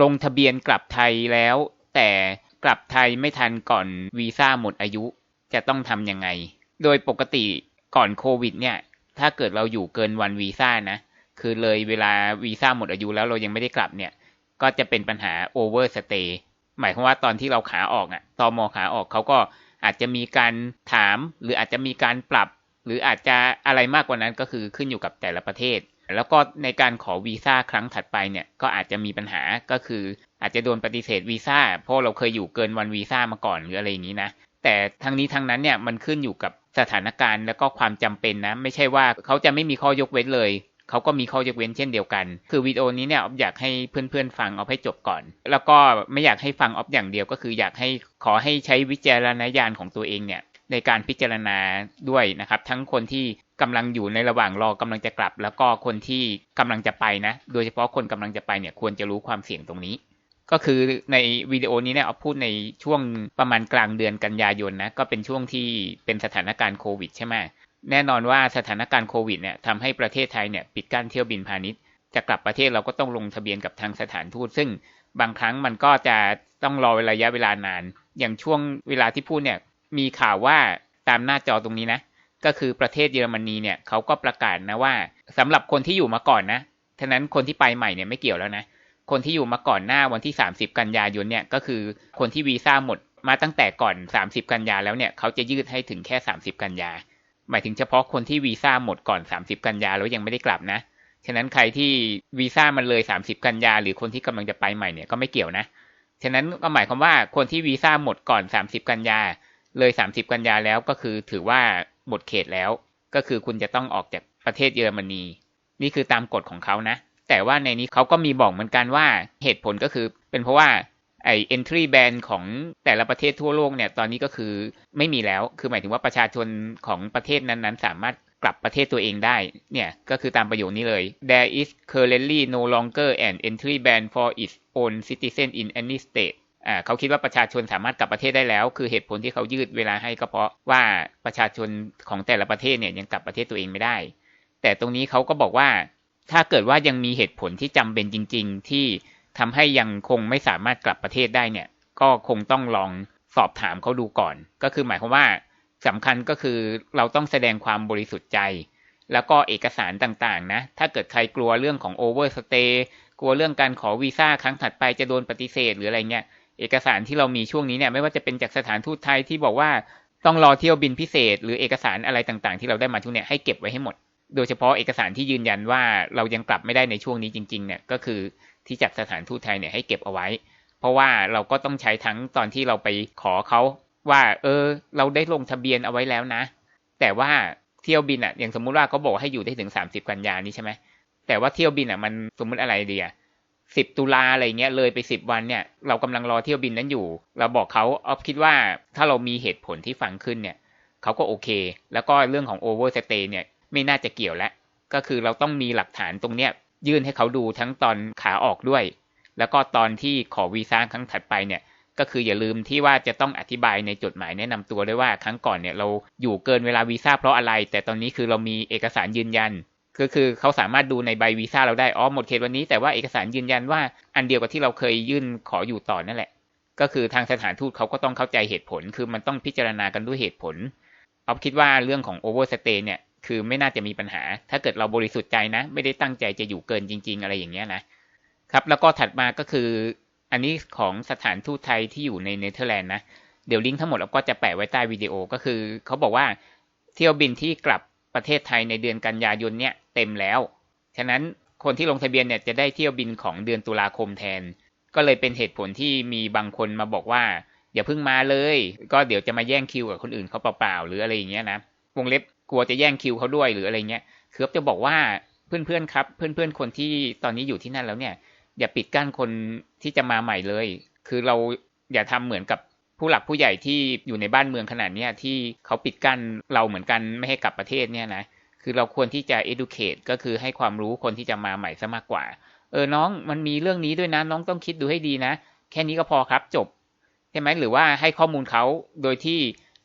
ลงทะเบียนกลับไทยแล้ว แต่กลับไทยไม่ทันก่อนวีซ่าหมดอายุจะต้องทำยังไง โดยปกติก่อนโควิด เนี่ย ถ้าเกิดเราอยู่เกินวันวีซ่านะ คือเลยเวลาวีซ่าหมดอายุแล้วเรายังไม่ได้กลับเนี่ย ก็จะเป็นปัญหาโอเวอร์สเตย์หมายความว่าตอนที่เราขาออกอะตอมอขาออกเขาก็อาจจะมีการถาม หรืออาจจะมีการปรับ หรืออาจจะอะไรมากกว่านั้นก็คือขึ้นอยู่กับแต่ละประเทศ แล้วก็ในการขอวีซ่าครั้งถัดไปเนี่ยก็อาจจะมีปัญหาก็คืออาจจะโดนปฏิเสธวีซ่าเพราะเราเคยอยู่เกินวันวีซ่ามาก่อนหรืออะไรอย่างนี้นะแต่ทั้งนี้ทั้งนั้นเนี่ยมันขึ้นอยู่กับสถานการณ์แล้วก็ความจำเป็นนะ ไม่ใช่ว่าเขาจะไม่มีข้อยกเว้นเลย เขาก็มีข้อยกเว้นเช่นเดียวกัน คือวิดีโอนี้เนี่ยออฟอยากให้เพื่อนๆฟังเอาให้จบก่อน แล้วก็ไม่อยากให้ฟังออฟอย่างเดียวก็คืออยากให้ขอให้ใช้วิจารณญาณของตัวเองเนี่ย ในการพิจารณาด้วยนะครับ ทั้งคนที่กำลังอยู่ในระหว่างรอกำลังจะกลับ แล้วก็คนที่กำลังจะไปนะ โดยเฉพาะคนกำลังจะไปเนี่ยควรจะรู้ความเสี่ยงตรงนี้ ก็คือในวิดีโอนี้เนี่ยเอาพูดในช่วงประมาณกลางเดือนกันยายนนะก็เป็นช่วงที่เป็นสถานการณ์โควิด ใช่ไหมแน่นอนว่าสถานการณ์โควิดเนี่ยทำให้ประเทศไทยเนี่ยปิดกั้นเที่ยวบินพาณิชย์จะกลับประเทศเราก็ต้องลงทะเบียนกับทางสถานทูต ซึ่งบางครั้งมันก็จะต้องรอระยะเวลานาน อย่างช่วงเวลาที่พูดเนี่ย มีข่าวว่าตามหน้าจอตรงนี้นะ ก็คือประเทศเยอรมนีเนี่ยเขาก็ประกาศนะว่าสำหรับคนที่อยู่มาก่อนนะฉะนั้นคนที่ไปใหม่เนี่ยไม่เกี่ยวแล้วนะ คนที่อยู่มาก่อนหน้าวันที่ 30 กันยายนเนี่ยก็คือคนที่วีซ่าหมดมาตั้งแต่ก่อน 30 กันยาแล้วเนี่ยเขาจะยืดให้ถึงแค่ 30 กันยา หมายถึงเฉพาะคนที่วีซ่าหมดก่อน 30 กันยาแล้วยังไม่ได้กลับนะ ฉะนั้นใครที่วีซ่ามันเลย 30 กันยาหรือคนที่กำลังจะไปใหม่เนี่ยก็ไม่เกี่ยวนะ ฉะนั้นก็หมายความว่าคนที่วีซ่าหมดก่อน 30 กันยา เลย 30 กันยาแล้วก็คือถือว่าหมดเขตแล้ว ก็คือคุณจะต้องออกจากประเทศเยอรมนี นี่คือตามกฎของเขานะ แต่ว่าในนี้เขาก็มีบอกเหมือนกันว่าเหตุผลก็คือ เป็นเพราะว่าไอ้ entry ban ของแต่ละประเทศทั่วโลกเนี่ยตอนนี้ก็คือไม่มีแล้ว คือหมายถึงว่าประชาชนของประเทศนั้นๆ สามารถกลับประเทศตัวเองได้ เนี่ยก็คือตามประโยคนี้เลย there is currently no longer an entry ban for its own citizen in any state เขาคิดว่าประชาชนสามารถกลับประเทศได้แล้ว คือเหตุผลที่เขายืดเวลาให้ก็เพราะว่าประชาชนของแต่ละประเทศเนี่ยยังกลับประเทศตัวเองไม่ได้ แต่ตรงนี้เขาก็บอกว่า ถ้าเกิดว่ายังมีเหตุผลที่จำเป็นจริง ๆ ที่ทำให้ยังคงไม่สามารถกลับประเทศได้เนี่ย ก็คงต้องลองสอบถามเขาดูก่อน ก็คือหมายความว่าสำคัญก็คือเราต้องแสดงความบริสุทธิ์ใจ แล้วก็เอกสารต่างๆ นะ ถ้าเกิดใครกลัวเรื่องของโอเวอร์สเตย์กลัวเรื่องการขอวีซ่าครั้งถัดไปจะโดนปฏิเสธหรืออะไรเงี้ย เอกสารที่เรามีช่วงนี้เนี่ยไม่ว่าจะเป็นจากสถานทูตไทยที่บอกว่าต้องรอเที่ยวบินพิเศษ หรือเอกสารอะไรต่างๆ ที่เราได้มาทุกเนี่ยให้เก็บไว้ให้หมด โดยเฉพาะเอกสารที่ยืนยันว่าเรายังกลับไม่ได้ในช่วงนี้จริงๆเนี่ยก็คือที่จากสถานทูตไทยเนี่ยให้เก็บเอาไว้ เพราะว่าเราก็ต้องใช้ทั้งตอนที่เราไปขอเขาว่า เออ เราได้ลงทะเบียนเอาไว้แล้วนะ แต่ว่าเที่ยวบินอะอย่างสมมุติว่าเขาบอกให้อยู่ได้ถึง 30 กันยานี้ใช่ไหมแต่ว่าเที่ยวบินอะมันสมมุติอะไรดีอะ สิบตุลาอะไรเงี้ยเลยไปสิบวันเนี่ยเรากำลังรอเที่ยวบินนั้นอยู่ เราบอกเขาออฟคิดว่าถ้าเรามีเหตุผลที่ฟังขึ้นเนี่ยเขาก็โอเค แล้วก็เรื่องของโอเวอร์สเตย์เนี่ยไม่น่าจะเกี่ยวแล้วก็คือเราต้องมีหลักฐานตรงเนี้ยยื่นให้เขาดูทั้งตอนขาออกด้วย แล้วก็ตอนที่ขอวีซ่าครั้งถัดไปเนี่ยก็คืออย่าลืมที่ว่าจะต้องอธิบายในจดหมายแนะนำตัวด้วยว่าครั้งก่อนเนี่ยเราอยู่เกินเวลาวีซ่าเพราะอะไร แต่ตอนนี้คือเรามีเอกสารยืนยัน ก็คือเขาสามารถดูในใบวีซ่าเราได้อ๋อหมดเขตวันนี้แต่ว่าเอกสารยืนยันว่าอันเดียวกับที่เราเคยยื่นขออยู่ต่อนั่นแหละ ก็คือทางสถานทูตเขาก็ต้องเข้าใจเหตุผล คือมันต้องพิจารณากันด้วยเหตุผลเอาคิดว่าเรื่องของโอเวอร์สเตย์เนี่ยคือไม่น่าจะมีปัญหา ถ้าเกิดเราบริสุทธิ์ใจนะ ไม่ได้ตั้งใจจะอยู่เกินจริง ๆ อะไรอย่างเงี้ยนะครับ แล้วก็ถัดมาก็คือ อันนี้ของสถานทูตไทยที่อยู่ในเนเธอร์แลนด์นะ เดี๋ยวลิงก์ทั้งหมดเราก็จะแปะไว้ใต้วิดีโอก็คือเขาบอกว่าเที่ยวบินที่กลับประเทศไทยในเดือนกันยายนเนี่ย เต็มแล้ว ฉะนั้นคนที่ลงทะเบียนเนี่ยจะได้เที่ยวบินของเดือนตุลาคมแทน ก็เลยเป็นเหตุผลที่มีบางคนมาบอกว่าอย่าเพิ่งมาเลย ก็เดี๋ยวจะมาแย่งคิวกับคนอื่นเขาเปล่าๆหรืออะไรอย่างเงี้ยนะวงเล็บกลัวจะแย่งคิวเขาด้วยหรืออะไรเงี้ยคือจะบอกว่าเพื่อนๆครับ เพื่อนๆคนที่ตอนนี้อยู่ที่นั่นแล้วเนี่ย อย่าปิดกั้นคนที่จะมาใหม่เลย คือเราอย่าทำเหมือนกับผู้หลักผู้ใหญ่ที่อยู่ในบ้านเมืองขนาดนี้ที่เขาปิดกั้นเราเหมือนกันไม่ให้กลับประเทศเนี่ยนะ คือเราควรที่จะ educate ก็คือให้ความรู้คนที่จะมาใหม่ซะมากกว่า เออ น้องมันมีเรื่องนี้ด้วยนะ น้องต้องคิดดูให้ดีนะ แค่นี้ก็พอครับจบ ใช่ไหมหรือว่าให้ข้อมูลเขาโดยที่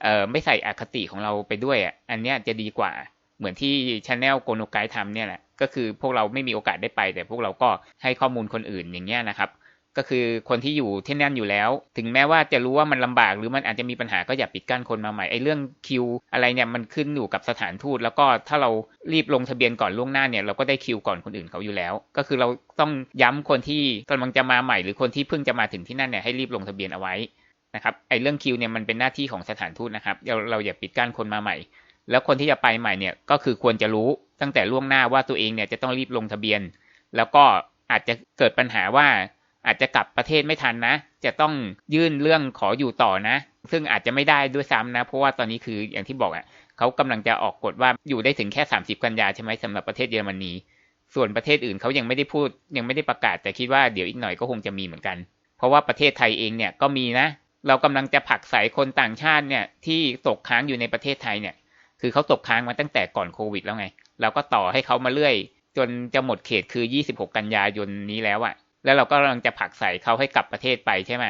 เออไม่ใส่อคติของเราไปด้วยอะ อันเนี้ยจะดีกว่า เหมือนที่ชาแนลโกโนไกทำเนี่ยแหละ ก็คือพวกเราไม่มีโอกาสได้ไป แต่พวกเราก็ให้ข้อมูลคนอื่นอย่างเงี้ยนะครับ ก็คือคนที่อยู่ที่นั่นอยู่แล้ว ถึงแม้ว่าจะรู้ว่ามันลำบากหรือมันอาจจะมีปัญหาก็อย่าปิดกั้นคนมาใหม่ไอ้เรื่องคิว อะไรเนี่ยมันขึ้นอยู่กับสถานทูต แล้วก็ถ้าเรารีบลงทะเบียนก่อนล่วงหน้าเนี่ยเราก็ได้คิวก่อนคนอื่นเขาอยู่แล้ว ก็คือเราต้องย้ำคนที่กำลังจะมาใหม่ หรือคนที่เพิ่งจะมาถึงที่นั่นเนี่ยให้รีบลงทะเบียนเอาไว้นะครับไอ้เรื่องคิวเนี่ยมันเป็นหน้าที่ของสถานทูตนะครับเราเราอย่าปิดกั้นคนมาใหม่ แล้วคนที่จะไปใหม่เนี่ยก็คือควรจะรู้ตั้งแต่ล่วงหน้าว่าตัวเองเนี่ยจะต้องรีบลงทะเบียน แล้วก็อาจจะเกิดปัญหาว่า อาจจะกลับประเทศไม่ทันนะ จะต้องยื่นเรื่องขออยู่ต่อนะ ซึ่งอาจจะไม่ได้ด้วยซ้ำนะ เพราะว่าตอนนี้คืออย่างที่บอกอะเขากำลังจะออกกฎว่าอยู่ได้ถึงแค่ 30 กันยาใช่ไหมสำหรับประเทศเยอรมนี ส่วนประเทศอื่นเขายังไม่ได้พูด ยังไม่ได้ประกาศแต่คิดว่าเดี๋ยวอีกหน่อยก็คงจะมีเหมือนกัน เพราะว่าประเทศไทยเองเนี่ยก็มีนะ เรากำลังจะผลักใสคนต่างชาติเนี่ยที่ตกค้างอยู่ในประเทศไทยเนี่ยคือเขาตกค้างมาตั้งแต่ก่อนโควิดแล้วไง เราก็ต่อให้เขามาเรื่อย จนจะหมดเขตคือ 26 กันยายนนี้แล้วอะ แล้วเราก็กำลังจะผลักใส่เขาให้กลับประเทศไปใช่ไหม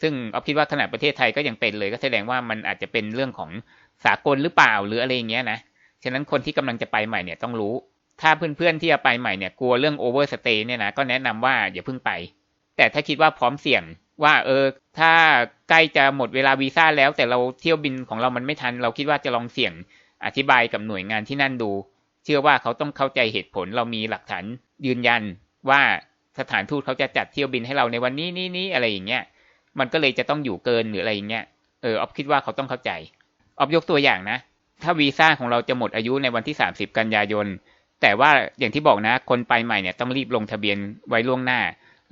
ซึ่งเอาคิดว่าขนาดประเทศไทยก็ยังเป็นเลยก็แสดงว่ามันอาจจะเป็นเรื่องของสากลหรือเปล่าหรืออะไรอย่างเงี้ยนะฉะนั้นคนที่กำลังจะไปใหม่เนี่ยต้องรู้ ถ้าเพื่อนๆที่จะไปใหม่เนี่ยกลัวเรื่องโอเวอร์สเตย์เนี่ยนะก็แนะนำว่าอย่าเพิ่งไป แต่ถ้าคิดว่าพร้อมเสี่ยงว่าเออถ้าใกล้จะหมดเวลาวีซ่าแล้ว แต่เราเที่ยวบินของเรามันไม่ทัน เราคิดว่าจะลองเสี่ยงอธิบายกับหน่วยงานที่นั่นดู เชื่อว่าเขาต้องเข้าใจเหตุผลเรามีหลักฐานยืนยันว่า สถานทูตเขาจะจัดเที่ยวบินให้เราในวันนี้นี้นี้อะไรอย่างเงี้ย มันก็เลยจะต้องอยู่เกินหรืออะไรอย่างเงี้ย เออออฟคิดว่าเขาต้องเข้าใจ ออฟยกตัวอย่างนะ ถ้าวีซ่าของเราจะหมดอายุในวันที่ 30 กันยายน แต่ว่าอย่างที่บอกนะ คนไปใหม่เนี่ยต้องรีบลงทะเบียนไว้ล่วงหน้า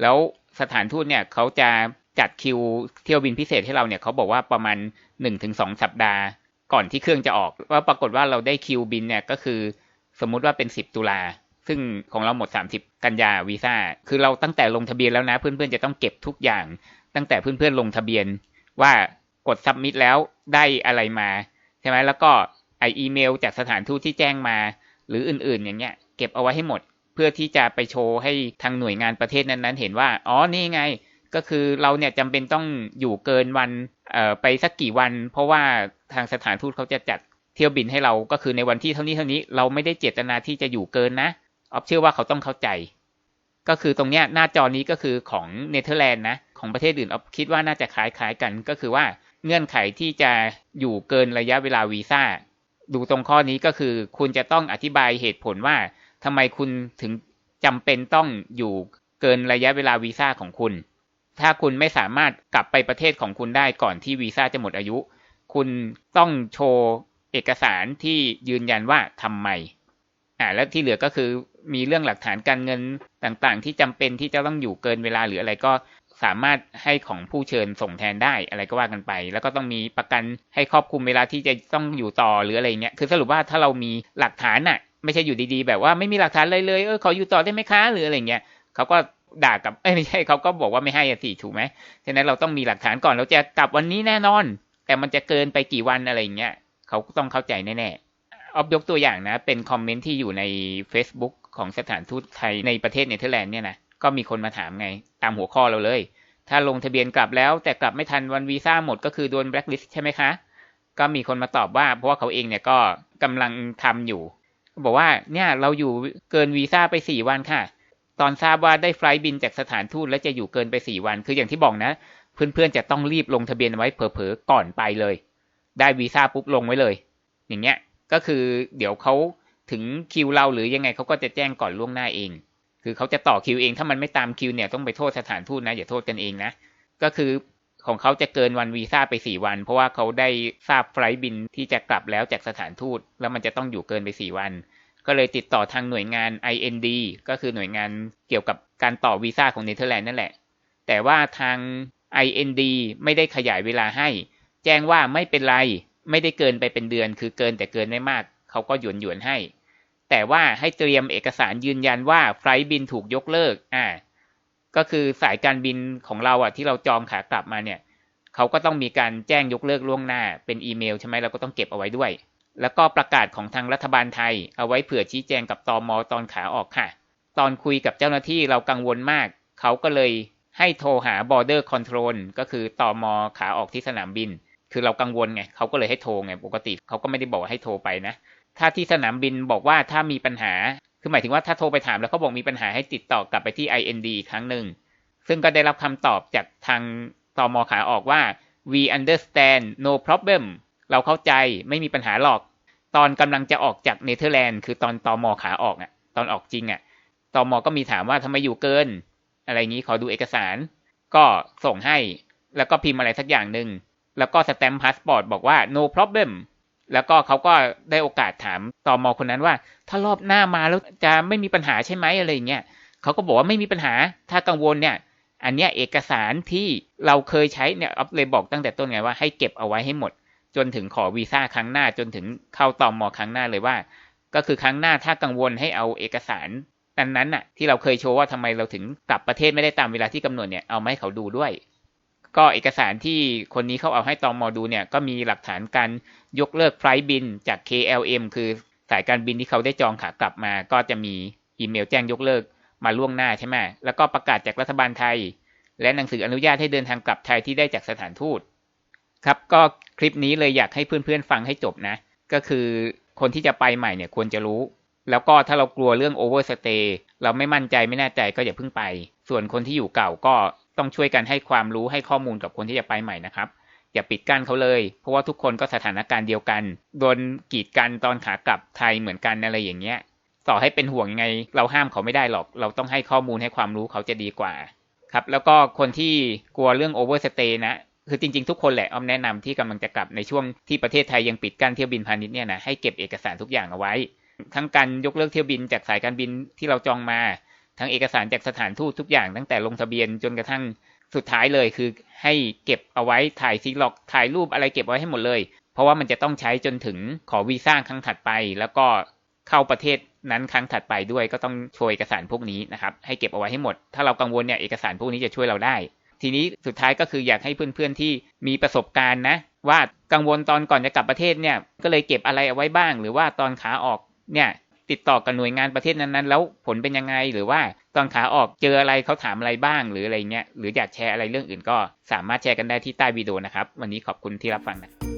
แล้วสถานทูตเนี่ยเขาจะจัดคิวเที่ยวบินพิเศษให้เราเนี่ยเขาบอกว่าประมาณ 1-2 สัปดาห์ ก่อนที่เครื่องจะออก ว่าปรากฏว่าเราได้คิวบินเนี่ยก็คือ สมมุติว่าเป็น 10 ตุลาซึ่งของเราหมด 30 กันยาวีซ่าคือเราตั้งแต่ลงทะเบียนแล้วนะ เพื่อนๆจะต้องเก็บทุกอย่าง ตั้งแต่เพื่อนๆลงทะเบียนว่ากดซับมิดแล้วได้อะไรมาใช่ไหมแล้วก็ไออีเมลจากสถานทูตที่แจ้งมา หรืออื่นๆ อย่างเงี้ย เก็บเอาไว้ให้หมด เพื่อที่จะไปโชว์ให้ทางหน่วยงานประเทศนั้นๆ เห็นว่า อ๋อนี่ไง ก็คือเราเนี่ยจำเป็นต้องอยู่เกินวันไปสักกี่วัน เพราะว่าทางสถานทูตเขาจะจัดเที่ยวบินให้เราก็คือในวันที่เท่านี้เท่านี้เราไม่ได้เจตนาที่จะอยู่เกินนะออฟเชื่อว่าเขาต้องเข้าใจ ก็คือตรงเนี้ยหน้าจอนี้ก็คือของเนเธอร์แลนด์นะของประเทศอื่นออฟคิดว่าน่าจะคล้ายๆกันก็คือว่าเงื่อนไขที่จะอยู่เกินระยะเวลาวีซ่าดูตรงข้อนี้ก็คือ คุณจะต้องอธิบายเหตุผลว่าทำไมคุณถึงจำเป็นต้องอยู่เกินระยะเวลาวีซ่าของคุณ ถ้าคุณไม่สามารถกลับไปประเทศของคุณได้ก่อนที่วีซ่าจะหมดอายุ คุณต้องโชว์เอกสารที่ยืนยันว่าทำไม อ่าแล้วที่เหลือก็คือมีเรื่องหลักฐานการเงินต่างๆ ที่จำเป็นที่จะต้องอยู่เกินเวลาหรืออะไรก็สามารถให้ของผู้เชิญส่งแทนได้อะไรก็ว่ากันไป แล้วก็ต้องมีประกันให้ครอบคลุมเวลาที่จะต้องอยู่ต่อหรืออะไรเงี้ยคือสรุปว่าถ้าเรามีหลักฐานน่ะ ไม่ใช่อยู่ดีๆ แบบว่าไม่มีหลักฐานเลยเลยเออขออยู่ต่อได้ไหมคะหรืออะไรเงี้ยเขาก็ด่ากับเอ้ยไม่ใช่เขาก็บอกว่าไม่ให้สิถูกไหมฉะนั้นเราต้องมีหลักฐานก่อนเราจะกลับวันนี้แน่นอน แต่มันจะเกินไปกี่วันอะไรเงี้ยเขาต้องเข้าใจแน่ๆ ออฟยกตัวอย่างนะ เป็นคอมเมนต์ที่อยู่ใน Facebook ของสถานทูตไทยในประเทศเนเธอร์แลนด์เนี่ยนะก็มีคนมาถามไง ตามหัวข้อเราเลย ถ้าลงทะเบียนกลับแล้ว แต่กลับไม่ทันวันวีซ่าหมดก็คือโดนแบล็คลิสต์ใช่ไหมคะ ก็มีคนมาตอบว่าเพราะว่าเขาเองเนี่ยก็กำลังทำอยู่ บอกว่าเนี่ยเราอยู่เกินวีซ่าไปสี่วันค่ะ ตอนทราบว่าได้ไฟล์บินจากสถานทูตแล้วจะอยู่เกินไปสี่วัน คืออย่างที่บอกนะ เพื่อนๆจะต้องรีบลงทะเบียนไว้เผลอๆก่อนไปเลย ได้วีซ่าปุ๊บลงไว้เลย อย่างเงี้ย ก็คือเดี๋ยวเขาถึงคิวเราหรือยังไงเขาก็จะแจ้งก่อนล่วงหน้าเอง คือเขาจะต่อคิวเองถ้ามันไม่ตามคิวเนี่ยต้องไปโทษสถานทูตนะอย่าโทษกันเองนะก็คือของเขาจะเกินวันวีซ่าไปสี่วัน เพราะว่าเขาได้ทราบไฟล์บินที่จะกลับแล้วจากสถานทูต แล้วมันจะต้องอยู่เกินไปสี่วัน ก็เลยติดต่อทางหน่วยงาน IND ก็คือหน่วยงานเกี่ยวกับการต่อวีซ่าของเนเธอร์แลนด์นั่นแหละ แต่ว่าทาง IND ไม่ได้ขยายเวลาให้ แจ้งว่าไม่เป็นไร ไม่ได้เกินไปเป็นเดือน คือเกินแต่เกินไม่มาก เขาก็หยวนหยวนให้ แต่ว่าให้เตรียมเอกสารยืนยันว่าไฟล์บินถูกยกเลิก อ่า ก็คือสายการบินของเราอะที่เราจองขากลับมาเนี่ย เขาก็ต้องมีการแจ้งยกเลิกล่วงหน้า เป็นอีเมลใช่ไหมเราก็ต้องเก็บเอาไว้ด้วย แล้วก็ประกาศของทางรัฐบาลไทย เอาไว้เผื่อชี้แจงกับตอมอตอนขาออกค่ะ ตอนคุยกับเจ้าหน้าที่เรากังวลมาก เขาก็เลยให้โทรหา border control ก็คือตอมอขาออกที่สนามบิน คือเรากังวลไงเขาก็เลยให้โทรไงปกติเขาก็ไม่ได้บอกให้โทรไปนะ ถ้าที่สนามบินบอกว่าถ้ามีปัญหา คือหมายถึงว่าถ้าโทรไปถามแล้วเขาบอกมีปัญหาให้ติดต่อกลับไปที่ IND อีกครั้งหนึ่ง ซึ่งก็ได้รับคำตอบจากทางตมขาออกว่า we understand no problem เราเข้าใจไม่มีปัญหาหรอก ตอนกำลังจะออกจากเนเธอร์แลนด์คือตอนตมขาออกอะ ตอนออกจริงอะตมก็มีถามว่าทำไมอยู่เกิน อะไรงี้ขอดูเอกสาร ก็ส่งให้แล้วก็พิมพ์อะไรสักอย่างหนึ่ง แล้วก็สแตมป์พาสปอร์ตบอกว่า no problem แล้วก็เขาก็ได้โอกาสถามตอมอคนนั้นว่า ถ้ารอบหน้ามาแล้วจะไม่มีปัญหาใช่ไหมอะไรเงี้ยเขาก็บอกว่าไม่มีปัญหาถ้ากังวลเนี่ย อันเนี้ยเอกสารที่เราเคยใช้เนี่ยออฟเลยบอกตั้งแต่ต้นไงว่าให้เก็บเอาไว้ให้หมด จนถึงขอวีซ่าครั้งหน้าจนถึงเข้าตอมอครั้งหน้าเลยว่า ก็คือครั้งหน้าถ้ากังวลให้เอาเอกสารนั้นๆน่ะที่เราเคยโชว์ว่าทำไมเราถึงกลับประเทศไม่ได้ตามเวลาที่กำหนดเนี่ยเอามาให้เขาดูด้วย ก็เอกสารที่คนนี้เขาเอาให้ตอมอดูเนี่ยก็มีหลักฐานการยกเลิกไฟล์บินจาก KLM คือสายการบินที่เขาได้จองขากลับมา ก็จะมีอีเมลแจ้งยกเลิกมาล่วงหน้าใช่ไหมแล้วก็ประกาศจากรัฐบาลไทย และหนังสืออนุญาตให้เดินทางกลับไทยที่ได้จากสถานทูต ครับก็คลิปนี้เลยอยากให้เพื่อนๆฟังให้จบนะ ก็คือคนที่จะไปใหม่เนี่ยควรจะรู้ แล้วก็ถ้าเรากลัวเรื่องโอเวอร์สเตย์เราไม่มั่นใจไม่แน่ใจก็อย่าเพิ่งไป ส่วนคนที่อยู่เก่าก็ ต้องช่วยกันให้ความรู้ให้ข้อมูลกับคนที่จะไปใหม่นะครับ อย่าปิดกั้นเขาเลย เพราะว่าทุกคนก็สถานการณ์เดียวกัน โดนกีดกันตอนขากลับไทยเหมือนกันอะไรอย่างเงี้ย ต่อให้เป็นห่วงยังไง เราห้ามเขาไม่ได้หรอก เราต้องให้ข้อมูลให้ความรู้เขาจะดีกว่า ครับ แล้วก็คนที่กลัวเรื่องโอเวอร์สเตย์นะ คือจริงๆ ทุกคนแหละอ้อมแนะนำที่กำลังจะกลับในช่วงที่ประเทศไทยยังปิดกั้นเที่ยวบินพาณิชย์เนี่ยนะให้เก็บเอกสารทุกอย่างเอาไว้ทั้งการยกเลิกเที่ยวบินจากสายการบินที่เราจองมา ทั้งเอกสารจากสถานทูตทุกอย่างตั้งแต่ลงทะเบียนจนกระทั่งสุดท้ายเลยคือ ให้เก็บเอาไว้ถ่ายซีล็อกถ่ายรูปอะไรเก็บไว้ให้หมดเลย เพราะว่ามันจะต้องใช้จนถึงขอวีซ่าครั้งถัดไป แล้วก็เข้าประเทศนั้นครั้งถัดไปด้วยก็ต้องโชว์เอกสารพวกนี้นะครับให้เก็บเอาไว้ให้หมด ถ้าเรากังวลเนี่ยเอกสารพวกนี้จะช่วยเราได้ ทีนี้สุดท้ายก็คืออยากให้เพื่อนๆที่มีประสบการณ์นะ ว่ากังวลตอนก่อนจะกลับประเทศเนี่ยก็เลยเก็บอะไรเอาไว้บ้าง หรือว่าตอนขาออกเนี่ย ติดต่อกับหน่วยงานประเทศนั้นๆ แล้วผลเป็นยังไงหรือว่าตอนขาออกเจออะไรเขาถามอะไรบ้างหรืออะไรเงี้ยหรืออยากแชร์อะไรเรื่องอื่นก็สามารถแชร์กันได้ที่ใต้วิดีโอนะครับ วันนี้ขอบคุณที่รับฟังนะ